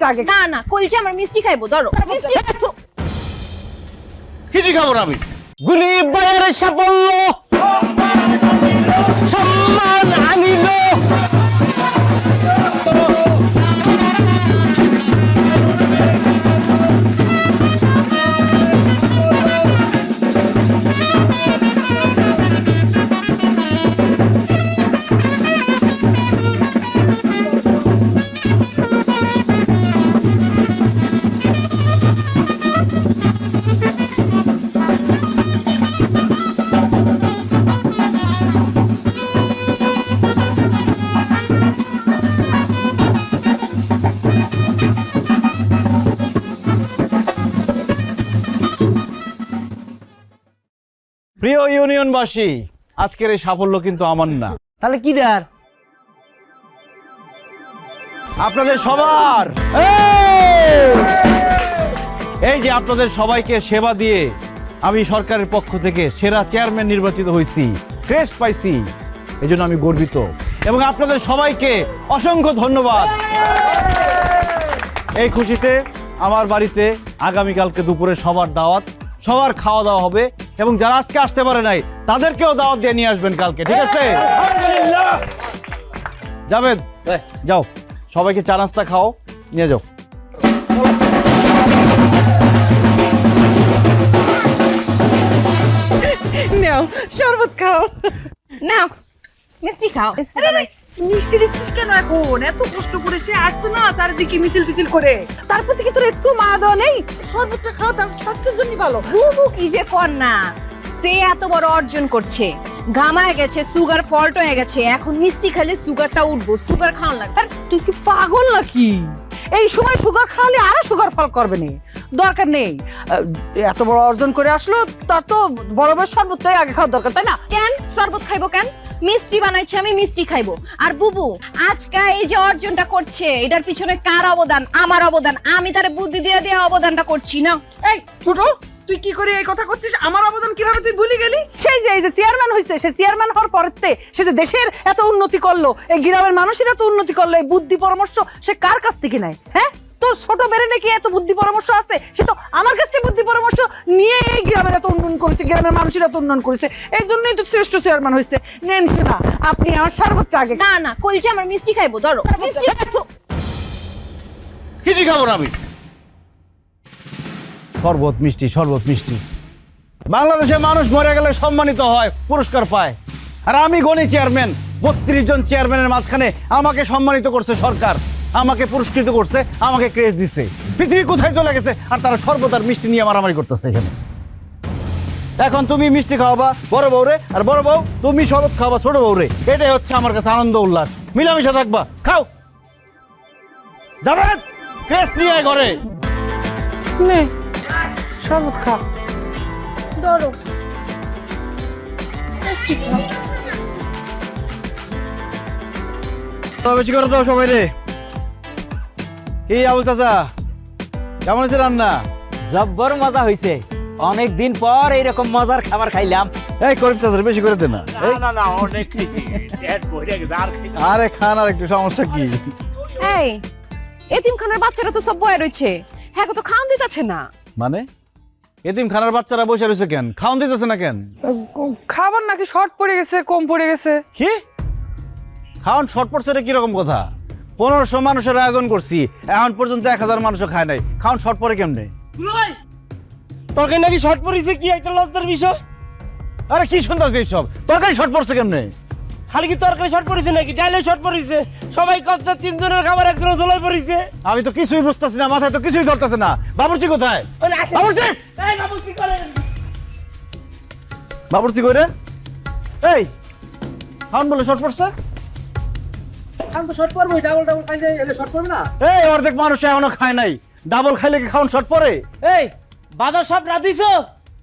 শরবতটা আগে না না কইছে আমার মিষ্টি খাইবো ধরো। মিষ্টি একটু- কিছুই খাব না আমি। গুলি বাইয়ের সাফল্য সম্মান আনিল। প্রিয় ইউনিয়নবাসী আজকের এই সাফল্য কিন্তু আমার না। তাহলে কি ডার আপনাদের সবার! এই! যে আপনাদের সবাইকে সেবা দিয়ে আমি সরকারের পক্ষ থেকে সেরা চেয়ারম্যান নির্বাচিত হয়েছি ক্রেস্ট পাইছি এই জন্য আমি গর্বিত। এবং আপনাদের সবাইকে অসংখ্য ধন্যবাদ। এই খুশিতে আমার বাড়িতে আগামীকালকে দুপুরে সবার দাওয়াত সবার খাওয়া দাওয়া হবে। এবং যারা আজকে আসতে পারে নাই তাদেরকেও দাওয়াত দিয়ে নিয়ে আসবেন কালকে ঠিক আছে? যাবেন? যাও। সবাইকে চা নাস্তা খাও নিয়ে যাও। নাও শরবত খাও। নাও। মিষ্টি খাও মিষ্টি দিচ্ছিস কেন এখন? এত কষ্ট করে সে আসতো না চারিদিকে মিছিল টিছিল করে। তারপর থেকে তোর একটু মা দেওয়া নেই? শরবতটা খাও তার স্বাস্থ্যের জন্য ভালো। বুবু কি যে কর না সে এত বড় অর্জন করছে। ঘামায় গেছে সুগার ফল্ট হয়ে গেছে। এখন মিষ্টি খেলে সুগারটা উঠবো সুগার খাওয়ান লাগবে। তুই কি পাগল নাকি? এই সময় সুগার খাওয়ালে আরও সুগার ফল করবে না। দরকার নেই। এত বড় অর্জন করে আসলো তার তো বড় বড় শরবতটাই আগে খাওয়ার দরকার তাই না? কেন? শরবত খাইবো কেন? মিষ্টি বানাইছি আমি মিষ্টি খাইবো। আর বুবু আজকে এই যে অর্জনটা করছে এটার পিছনে কার অবদান? আমার অবদান। আমি তার বুদ্ধি দিয়ে দিয়ে অবদানটা করছি না? এই ছোট তুই কি করে এই কথা করছিস? আমার অবদান কীভাবে তুই ভুলে গেলি? সেই যে এই যে চেয়ারম্যান হয়েছে সে চেয়ারম্যান হওয়ার পরেতে সে যে দেশের এত উন্নতি করল এই গ্রামের মানুষের এত উন্নতি করল এই বুদ্ধি পরামর্শ সে কার কাছ থেকে নেয় হ্যাঁ? ছোট বেড়ে নাকি এত বুদ্ধি পরামর্শ আছে? সে তো আমার কাছ থেকে বুদ্ধি পরামর্শ নিয়ে এই গ্রামের এত উন্নয়ন করেছে গ্রামের মানুষের এত উন্নয়ন করেছে। এই জন্যই তো শ্রেষ্ঠ চেয়ারম্যান হয়েছে। নেন না আপনি আমার সর্বোচ্চ আগে। না না কইছে আমার মিষ্টি খাইবো ধরো। মিষ্টি খাব না আমি। শরবত মিষ্টি শরবত মিষ্টি। বাংলাদেশে মানুষ মরে গেলে সম্মানিত হয় পুরস্কার পায়। আর আমি গণি চেয়ারম্যান বত্রিশ জন চেয়ারম্যানের মাঝখানে আমাকে সম্মানিত করছে সরকার। আমাকে পুরস্কৃত করছে আমাকে ক্রেজ দিচ্ছে পৃথিবী কোথায় চলে গেছে আর তারা সর্বদার মিষ্টি নিয়ে মারামারি করতেছে এখানে। এখন তুমি মিষ্টি খাওয়াবা বড় বউরে আর বড় বউ তুমি শরবত খাওয়াবা ছোট বউরে এটাই হচ্ছে আমার কাছে আনন্দ উল্লাস। মিলামিশা থাকবা খাও। যাবেন ক্রেস্ট নিয়ে আয় ঘরে। নে শরবত খা। ধরো। মিষ্টি খাও তো বেশি করে দাও সবাই রে। কি আবুল চাচা কেমন হয়েছে রান্না? জব্বর মজা হইছে। অনেক দিন পর এইরকম মজার খাবার খাইলাম। এই করিম চাচা বেশি করে দে না। এই, না না অনেক পেট ভরে গেছে আর খাইছি আরে খান আর একটু সমস্যা কি? এই এতিমখানার বাচ্চারা তো সব বয়ে রয়েছে। হ্যাঁ তো খাওয়ান দিতেছে না। মানে? এতিম খানার বাচ্চারা বসে রয়েছে কেন? খাওন দিতেছে না কেন? খাবার নাকি শর্ট পড়ে গেছে কম পড়ে গেছে। কি? খাওয়ান শর্ট পড়ছে এটা কীরকম কথা? পনেরোশো মানুষের আয়োজন করছি। এখন পর্যন্ত এক হাজার মানুষও খায় নাই। খাওয়ান শর্ট পরে কেমনে? তোকে নাকি শর্ট পড়িছে কি একটা লজ্জার বিষয়? আরে কি শুনতেছি এইসব? তরকারি শর্ট পড়ছে কেমনে? খালি কি তরকারি শর্ট পড়িছে নাকি? ডাইলে শর্ট পড়িছে সবাই কষ্ট তিনজনের খাবার একজনের জলাই পড়িছে আমি তো কিছুই বুঝতেছি না মাথায় তো কিছুই ধরতেছে না। বাবুর্চি কোথায়? বাবুর্চি! এই বাবু করেন। বাবুর্চি কইরে? এই খাওন বলে শর্ট পড়ছে আমি তো শর্ট পড়ব ডাবল ডাবল খাইলে এলে শর্ট পড়বে না? এই অর্ধেক মানুষ এখনও খায় নাই। ডাবল খাইলে কি খাওন শর্ট পড়ে এই বাজার সব রাধিছো?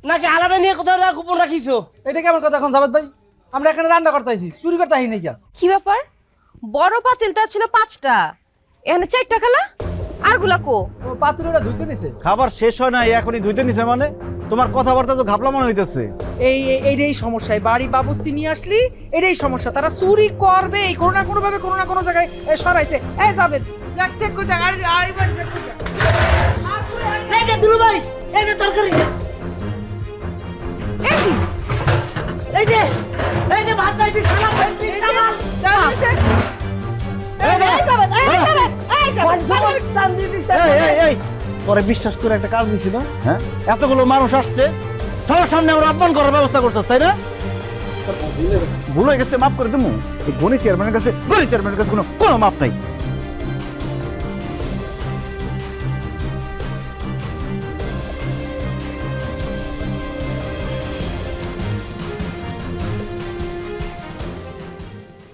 নাকি আলাদা নিয়ে কোথাও কুপন রাখিছো? এটা কেমন কথা এখন জাবেদ ভাই? আমরা এখানে রান্না করতে আইছি চুরি করতে আই নাই কি ব্যাপার? বড় পাতিলটা ছিল পাঁচটা। এখানে চারটা খেলা? আরগুলা কো? পাত্রটা ধুইতে নিছে। খাবার শেষ হয় না এখনই ধুইতে নিছে মানে? তোমার কথাবার্তা তো ঘাপলা মনে হইতেছে। এই এই- এইটাই সমস্যা। বাড়ি বাবুসি নিয়ে আসলি এটাই সমস্যা। তারা চুরি করবে এই কোনো না কোনো ভাবে কোনো না কোনো জায়গায় সরাইছে। এই যাবে চেক করে দেখ আর আরেকবার চেক করে দেখ। এই দুলু ভাই এই যে তরকারি। এই এই যে এই যে ভাত এই পরে বিশ্বাস করে একটা কাজ দিছি না। হ্যাঁ? এতগুলো মানুষ আসছে সবার সামনে আমরা অপমান করার ব্যবস্থা করছ তাই না? ভুল হয়ে গেছে, মাফ করে দেবো গণি চেয়ারম্যানের কাছে গণি চেয়ারম্যানের কাছে কোনো কোনো মাফ নাই।